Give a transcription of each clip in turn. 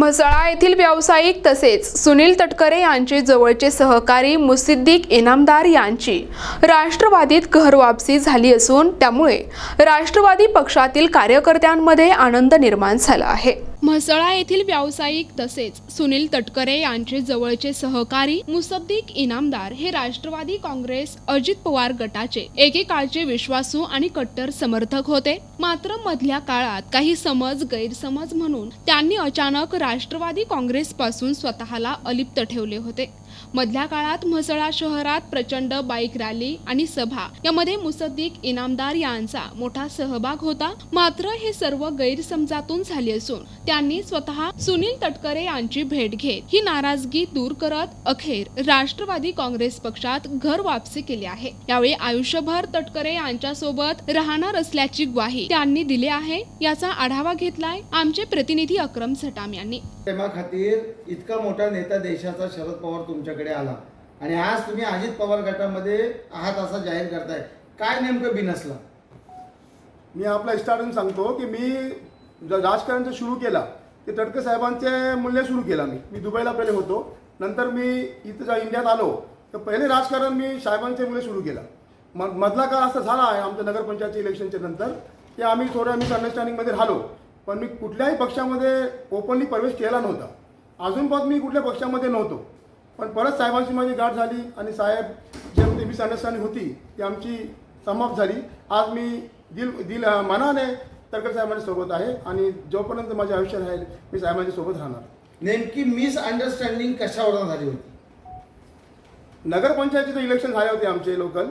म्हसळा येथील व्यावसायिक तसेच सुनील तटकरे यांचे जवळचे सहकारी मुसिद्दीक इनामदार यांची राष्ट्रवादीत घरवापसी झाली असून त्यामुळे राष्ट्रवादी पक्षातील कार्यकर्त्यांमध्ये आनंद निर्माण झाला आहे. म्हसळा येथील व्यावसायिक तसेच सुनील तटकरे यांचे जवळचे सहकारी मुसद्दीक इनामदार हे राष्ट्रवादी काँग्रेस अजित पवार गटाचे एकेकाळचे विश्वासू आणि कट्टर समर्थक होते. मात्र मधल्या काळात काही समज गैरसमज म्हणून त्यांनी अचानक राष्ट्रवादी काँग्रेस पासून स्वतःला अलिप्त ठेवले होते. मधल्या काळात म्हसळा शहरात प्रचंड बाईक रॅली आणि सभा. यामध्ये मुसद्दीक इनामदार यांचा मोठा सहभाग होता. मात्र हे सर्व गैरसमजातून झाले असून त्यांनी स्वतः सुनील तटकरे यांची भेट घेत ही नाराजगी दूर करत अखेर राष्ट्रवादी काँग्रेस पक्षात घर वापसी केली आहे. यावेळी आयुष्यभर तटकरे यांच्या सोबत राहणार असल्याची ग्वाही त्यांनी दिली आहे. याचा आढावा घेतलाय आमचे प्रतिनिधी अक्रम सटाम यांनी. प्रेमा खातीर इतका मोठा नेता देशाचा शरद पवार तुमच्याकडे आला. आणि आज तुम्ही अजित पवार गटामध्ये आहात असा जाहीर करताय. काय नेमकं बिनसला मी आपला स्टार्टिंग सांगतो की मी राजकारण जर सुरू केला ते तडके साहेबांचे मूल्य सुरू केला मी. मी दुबईला पहिले होतो. नंतर मी इथं जेव्हा इंडियात आलो तर पहिले राजकारण मी साहेबांचे मूल्य सुरू केला. मग मधला काळ असा झाला आहे आमच्या नगरपंचायतच्या इलेक्शनच्या नंतर की आम्ही थोड्या मिसअंडरस्टँडिंगमध्ये राहिलो. पण मी कुठल्याही पक्षामध्ये ओपनली प्रवेश केला नव्हता. अजून पण मी कुठल्या पक्षामध्ये नव्हतो. पण परत साहेबांची माझी गाठ झाली आणि साहेब जे होती मिसअंडरस्टँडिंग होती ती आमची समाप्त झाली. आज मी दिल दिल मनाने तडकर साहेबांच्या सोबत आहे आणि जोपर्यंत माझे आयुष्य राहील मी साहेबांच्या सोबत राहणार. नेमकी मिसअंडरस्टँडिंग कशावरून झाली होती? नगरपंचायतीचं इलेक्शन झाले होते आमचे लोकल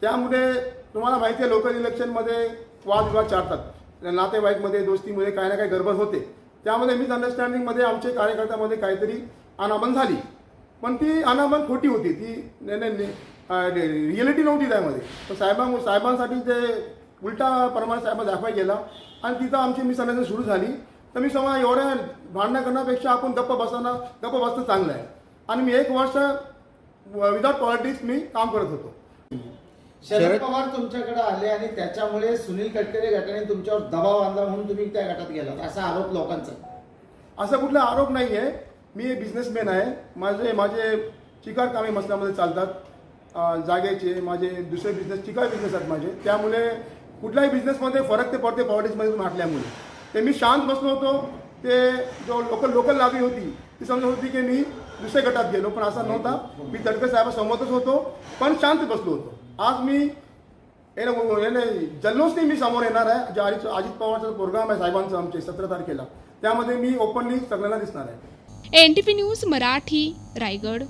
त्यामुळे तुम्हाला माहिती आहे लोकल इलेक्शनमध्ये वादविवाद चालतात. नातेवाईकमध्ये दोस्तीमध्ये काही ना काही गडबड होते. त्यामध्ये मिसअंडरस्टँडिंगमध्ये आमचे कार्यकर्त्यामध्ये काहीतरी अनाबन झाली. पण ती अनाबन खोटी होती. ती रिअलिटी नव्हती त्यामध्ये. तर साहेबां साहेबांसाठी ते उलटा प्रमाणे साहेबांना दाखवाय गेला आणि तिथं आमची मिसअंडरस्टँडिंग सुरू झाली. तर मी समजा एवढ्या भांडणं करण्यापेक्षा आपण गप्प बसणं गप्प बसणं चांगलं आहे. आणि मी एक वर्ष विदाउट पॉलिटिक्स मी काम करत होतो. शरद पवार तुमच्याकडे आले आणि त्याच्यामुळे सुनील तटकरे गटाने तुमच्यावर दबाव आणला म्हणून तुम्ही त्या गटात गेलात. असा आरोप लोकांचा. असा कुठला आरोप नाही आहे मी बिझनेसमॅन आहे. माझे माझे चिकार कामे मसल्यामध्ये चालतात. जागेचे माझे दुसरे बिझनेस चिकार बिझनेस आहेत माझे. त्यामुळे कुठल्याही बिझनेसमध्ये फरक ते पडते पॉलिटिक्समध्ये म्हटल्यामुळे ते मी शांत बसलो होतो. ते जो लोकल लोकल लागली होती ती समजत होती की मी दुसऱ्या गटात गेलो पण असा नव्हता. मी तडके साहेबासोबतच होतो पण शांत बसलो होतो. आज मी याने याने जल्लोषने मी समोर येणार आहे. जे अजित अजित पवारचा प्रोग्राम आहे साहेबांचं आमचे सतरा तारखेला. त्यामध्ये मी ओपनली सगळ्यांना दिसणार आहे. N T news Marathi Raigad.